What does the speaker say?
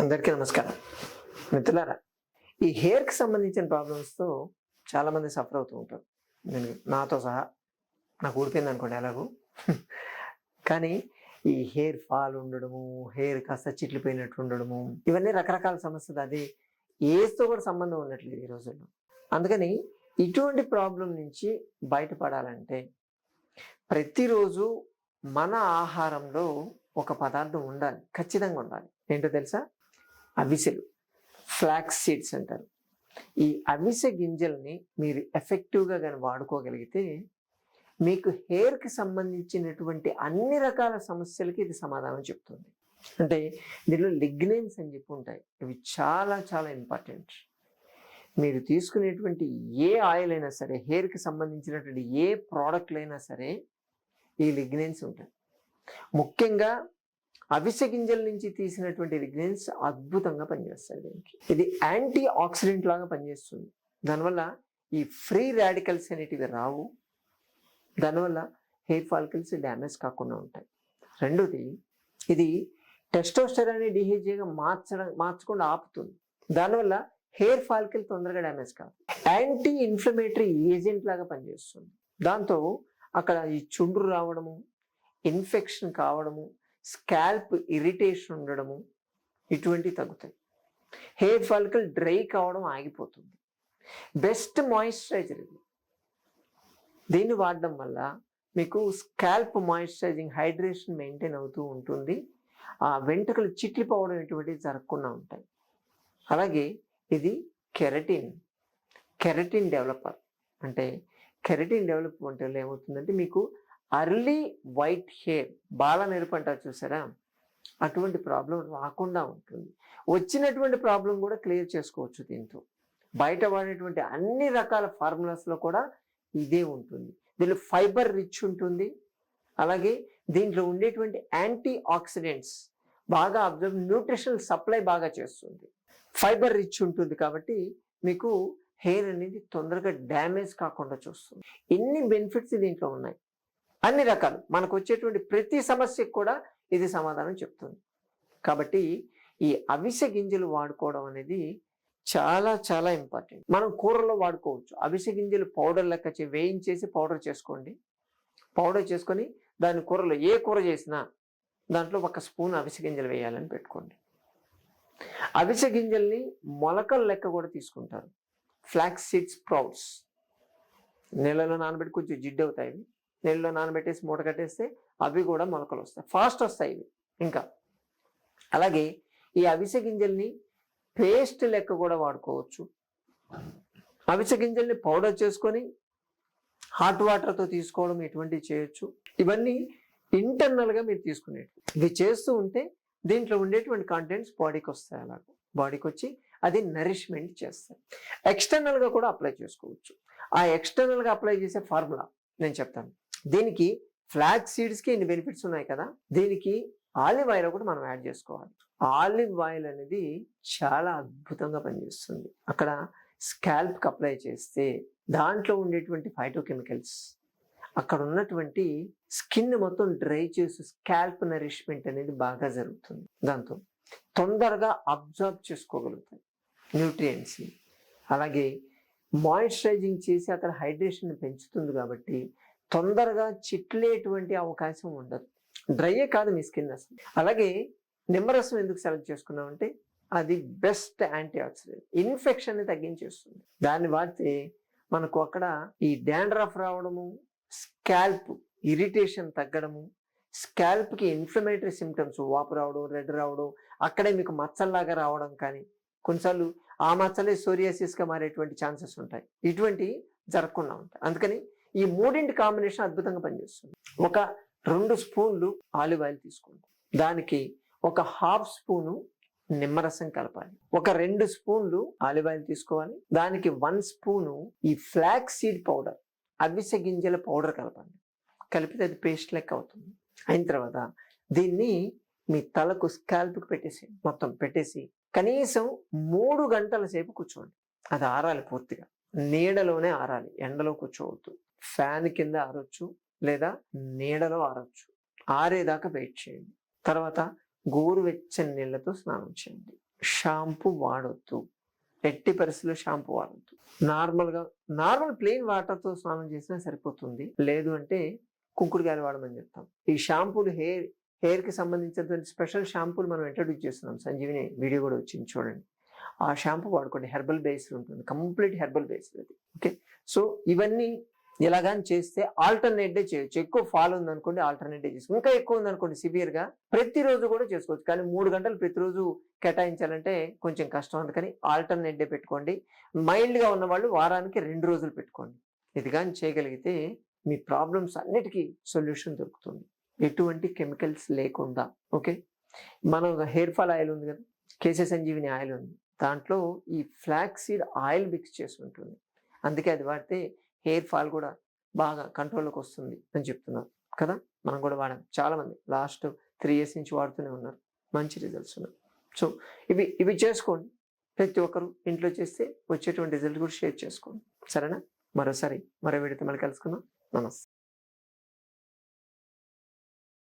అందరికీ నమస్కారం. మిత్రులారా ఈ హెయిర్కి సంబంధించిన ప్రాబ్లమ్స్తో చాలామంది సఫర్ అవుతూ ఉంటారు. నేను నాతో సహా నాకు ఊడిపోయింది అనుకోండి ఎలాగూ. కానీ ఈ హెయిర్ ఫాల్ ఉండడము హెయిర్ కాస్త చిట్లిపోయినట్టు ఉండడము ఇవన్నీ రకరకాల సమస్యలు. అది ఏజ్తో కూడా సంబంధం ఉండట్లేదు ఈ రోజుల్లో. అందుకని ఇటువంటి ప్రాబ్లం నుంచి బయటపడాలంటే ప్రతిరోజు మన ఆహారంలో ఒక పదార్థం ఉండాలి. ఖచ్చితంగా ఉండాలి. ఏంటో తెలుసా? అవిసెలు ఫ్లాక్స్ సీడ్స్ అంటారు. ఈ అవిసె గింజల్ని మీరు ఎఫెక్టివ్గా కానీ వాడుకోగలిగితే మీకు హెయిర్కి సంబంధించినటువంటి అన్ని రకాల సమస్యలకి ఇది సమాధానం చెప్తుంది. అంటే దీనిలో లిగ్నెన్స్ అని చెప్పి ఉంటాయి. ఇవి చాలా చాలా ఇంపార్టెంట్ మీరు తీసుకునేటువంటి ఏ ఆయిల్ అయినా సరే హెయిర్కి సంబంధించినటువంటి ఏ ప్రోడక్ట్లు అయినా సరే ఈ లిగ్నెన్స్ ఉంటాయి. ముఖ్యంగా అవిసె గింజల నుంచి తీసినటువంటి లిగ్నెన్స్ అద్భుతంగా పనిచేస్తాయి దీనికి. ఇది యాంటీ ఆక్సిడెంట్ లాగా పనిచేస్తుంది. దానివల్ల ఈ ఫ్రీ రాడికల్స్ అనేటివి రావు. దానివల్ల హెయిర్ ఫాలికల్స్ డ్యామేజ్ కాకుండా ఉంటాయి. రెండోది ఇది టెస్టోస్టెరాన్ని డిహెచ్ఏగా మార్చడం మార్చకుండా ఆపుతుంది. దానివల్ల హెయిర్ ఫాలికల్ తొందరగా డ్యామేజ్ కాదు. యాంటీ ఇన్ఫ్లమేటరీ ఏజెంట్ లాగా పనిచేస్తుంది. దాంతో అక్కడ ఈ చుండ్రు రావడము ఇన్ఫెక్షన్ కావడము స్కాల్ప్ ఇరిటేషన్ ఉండడము ఇటువంటివి తగ్గుతాయి. హెయిర్ ఫాలికల్ డ్రై కావడం ఆగిపోతుంది. బెస్ట్ మాయిశ్చరైజర్ ఇది. దీన్ని వాడడం వల్ల మీకు స్కాల్ప్ మాయిశ్చరైజింగ్ హైడ్రేషన్ మెయింటైన్ అవుతూ ఉంటుంది. ఆ వెంట్రుకలు చిట్లిపోవడం ఇటువంటివి జరగకుండా ఉంటాయి. అలాగే ఇది కెరటిన్. Keratin developer. అంటే కెరటిన్ డెవలప్మెంట్ వల్ల ఏమవుతుందంటే మీకు అర్లీ వైట్ హెయిర్ బాల నెరుపు అంటారు చూసారా? అటువంటి ప్రాబ్లం రాకుండా ఉంటుంది. వచ్చినటువంటి ప్రాబ్లం కూడా క్లియర్ చేసుకోవచ్చు దీంతో. బయట వాడేటువంటి అన్ని రకాల ఫార్ములాస్లో కూడా ఇదే ఉంటుంది. దీనిలో ఫైబర్ రిచ్ ఉంటుంది. అలాగే దీంట్లో ఉండేటువంటి యాంటీ ఆక్సిడెంట్స్ బాగా అబ్జర్వ్ న్యూట్రిషనల్ సప్లై బాగా చేస్తుంది. ఫైబర్ రిచ్ ఉంటుంది కాబట్టి మీకు హెయిర్ అనేది తొందరగా డ్యామేజ్ కాకుండా చూస్తుంది. ఎన్ని బెనిఫిట్స్ దీంట్లో ఉన్నాయి? అన్ని రకాలు. మనకు వచ్చేటువంటి ప్రతి సమస్యకు కూడా ఇది సమాధానం చెప్తుంది. కాబట్టి ఈ అవిసె గింజలు వాడుకోవడం అనేది చాలా చాలా ఇంపార్టెంట్. మనం కూరలో వాడుకోవచ్చు. అవిసె గింజలు పౌడర్ లెక్క వేయించేసి పౌడర్ చేసుకోండి. పౌడర్ చేసుకొని దాని కూరలో ఏ కూర చేసినా దాంట్లో ఒక స్పూన్ అవిసె గింజలు వేయాలని పెట్టుకోండి. అవిసె గింజల్ని మొలకల లెక్క కూడా తీసుకుంటారు. ఫ్లాక్స్ సీడ్స్ ప్రౌడ్స్ నీళ్ళలో నానబెట్టి కొంచెం జిడ్డు అవుతాయి. నీళ్ళలో నానబెట్టేసి మూట కట్టేస్తే అవి కూడా మొలకలు వస్తాయి. ఫాస్ట్ వస్తాయి ఇవి ఇంకా. అలాగే ఈ అవిసె గింజల్ని పేస్ట్ లెక్క కూడా వాడుకోవచ్చు. అవిసె గింజల్ని పౌడర్ చేసుకొని హాట్ వాటర్తో తీసుకోవడం ఇటువంటివి చేయొచ్చు. ఇవన్నీ ఇంటర్నల్గా మీరు తీసుకునేవి ఇవి చేస్తూ ఉంటే దీంట్లో ఉండేటువంటి కంటెంట్స్ బాడీకి వస్తాయి అలాగ. బాడీకి వచ్చి అది నరిష్మెంట్ చేస్తాయి. ఎక్స్టర్నల్గా కూడా అప్లై చేసుకోవచ్చు. ఆ ఎక్స్టర్నల్గా అప్లై చేసే ఫార్ములా నేను చెప్తాను. దీనికి ఫ్లాగ్ సీడ్స్కి ఇన్ని బెనిఫిట్స్ ఉన్నాయి కదా? దీనికి ఆలివ్ ఆయిల్ కూడా మనం యాడ్ చేసుకోవాలి. ఆలివ్ ఆయిల్ అనేది చాలా అద్భుతంగా పనిచేస్తుంది. అక్కడ స్కాల్ప్కి అప్లై చేస్తే దాంట్లో ఉండేటువంటి ఫైటోకెమికల్స్ అక్కడ ఉన్నటువంటి స్కిన్ మొత్తం డ్రై చేసి స్కాల్ప్ నరిష్మెంట్ అనేది బాగా జరుగుతుంది. దాంతో తొందరగా అబ్జర్వ్ చేసుకోగలుగుతాయి న్యూట్రియంట్స్ని అలాగే మాయిశ్చరైజింగ్ చేసి అక్కడ హైడ్రేషన్ పెంచుతుంది కాబట్టి తొందరగా చిట్లేటువంటి అవకాశం ఉండదు. డ్రైయే కాదు మీ స్కిన్ అసలు. అలాగే నిమ్మరసం ఎందుకు సెలెక్ట్ చేసుకున్నామంటే అది బెస్ట్ యాంటీ ఆక్సిడెంట్ ఇన్ఫెక్షన్ తగ్గించేస్తుంది. దాన్ని వాడితే మనకు అక్కడ ఈ డాండ్రఫ్ రావడము స్కాల్ప్ ఇరిటేషన్ తగ్గడము స్కాల్ప్కి ఇన్ఫ్లమేటరీ సిమ్టమ్స్ వాపు రావడం రెడ్ రావడం అక్కడే మీకు మచ్చల్లాగా రావడం కానీ కొన్నిసార్లు ఆ మచ్చలే సోరియాసిస్గా మారేటువంటి ఛాన్సెస్ ఉంటాయి. ఇటువంటి జరగకుండా ఉంటాయి. అందుకని ఈ మూడింటి కాంబినేషన్ అద్భుతంగా పనిచేస్తుంది. ఒక రెండు స్పూన్లు ఆలివ్ ఆయిల్ తీసుకోండి. దానికి ఒక హాఫ్ స్పూను నిమ్మరసం కలపాలి. ఒక రెండు స్పూన్లు ఆలివ్ ఆయిల్ తీసుకోవాలి. దానికి వన్ స్పూను ఈ ఫ్లాక్ సీడ్ పౌడర్ అవిసె గింజల పౌడర్ కలపండి. కలిపితే అది పేస్ట్ లెక్క అవుతుంది. అయిన తర్వాత దీన్ని మీ తలకు స్కాల్ప్కి పెట్టేసి మొత్తం పెట్టేసి కనీసం మూడు గంటల సేపు కూర్చోండి. అది ఆరాలి పూర్తిగా. నీడలోనే ఆరాలి ఎండలో కూర్చోవద్దు. ఫ్యాన్ కింద ఆరొచ్చు లేదా నీడలో ఆరొచ్చు. ఆరేదాకా వెయిట్ చేయండి. తర్వాత గోరువెచ్చని నీళ్ళతో స్నానం చేయండి. షాంపూ వాడొద్దు. ఎట్టి పరిస్థితుల్లో షాంపూ వాడొద్దు. నార్మల్గా నార్మల్ ప్లెయిన్ వాటర్తో స్నానం చేసినా సరిపోతుంది. లేదు అంటే కుంకుడుకాయలు వాడమని చెప్తాం. ఈ షాంపూలు హెయిర్ హెయిర్కి సంబంధించినటువంటి స్పెషల్ షాంపూలు మనం ఇంట్రడ్యూస్ చేస్తున్నాం. సంజీవిని వీడియో కూడా వచ్చింది చూడండి. ఆ షాంపూ వాడుకోండి. హెర్బల్ బేస్డ్ ఉంటుంది. కంప్లీట్ హెర్బల్ బేస్డ్ అది. ఓకే? సో ఇవన్నీ ఎలాగాని చేస్తే ఆల్టర్నేట్ డే చేయొచ్చు. ఎక్కువ ఫాల్ ఉందనుకోండి ఆల్టర్నేట్ డే చేసుకోవచ్చు ఇంకా ఎక్కువ ఉందనుకోండి సివియర్గా ప్రతిరోజు కూడా చేసుకోవచ్చు. కానీ మూడు గంటలు ప్రతిరోజు కేటాయించాలంటే కొంచెం కష్టం. అందుకని ఆల్టర్నేట్ డే పెట్టుకోండి. మైల్డ్గా ఉన్న వాళ్ళు వారానికి రెండు రోజులు పెట్టుకోండి. ఇది కానీ చేయగలిగితే మీ ప్రాబ్లమ్స్ అన్నిటికీ సొల్యూషన్ దొరుకుతుంది. ఎటువంటి కెమికల్స్ లేకుండా. ఓకే? మనం హెయిర్ ఫాల్ ఆయిల్ ఉంది కదా? కేసే సంజీవిని ఆయిల్ ఉంది. దాంట్లో ఈ ఫ్లాక్ సీడ్ ఆయిల్ మిక్స్ చేసి ఉంటుంది. అందుకే అది వాడితే హెయిర్ ఫాల్ కూడా బాగా కంట్రోల్లోకి వస్తుంది అని చెప్తున్నారు. కదా? మనం కూడా వాడాం. చాలామంది లాస్ట్ త్రీ ఇయర్స్ నుంచి వాడుతూనే ఉన్నారు. మంచి రిజల్ట్స్ ఉన్నాయి. సో ఇవి ఇవి చేసుకోండి. ప్రతి ఒక్కరు ఇంట్లో చేస్తే వచ్చేటువంటి రిజల్ట్ కూడా షేర్ చేసుకోండి. సరేనా? మరోసారి మరో వీడితో మళ్ళీ కలుసుకుందాం. నమస్తే.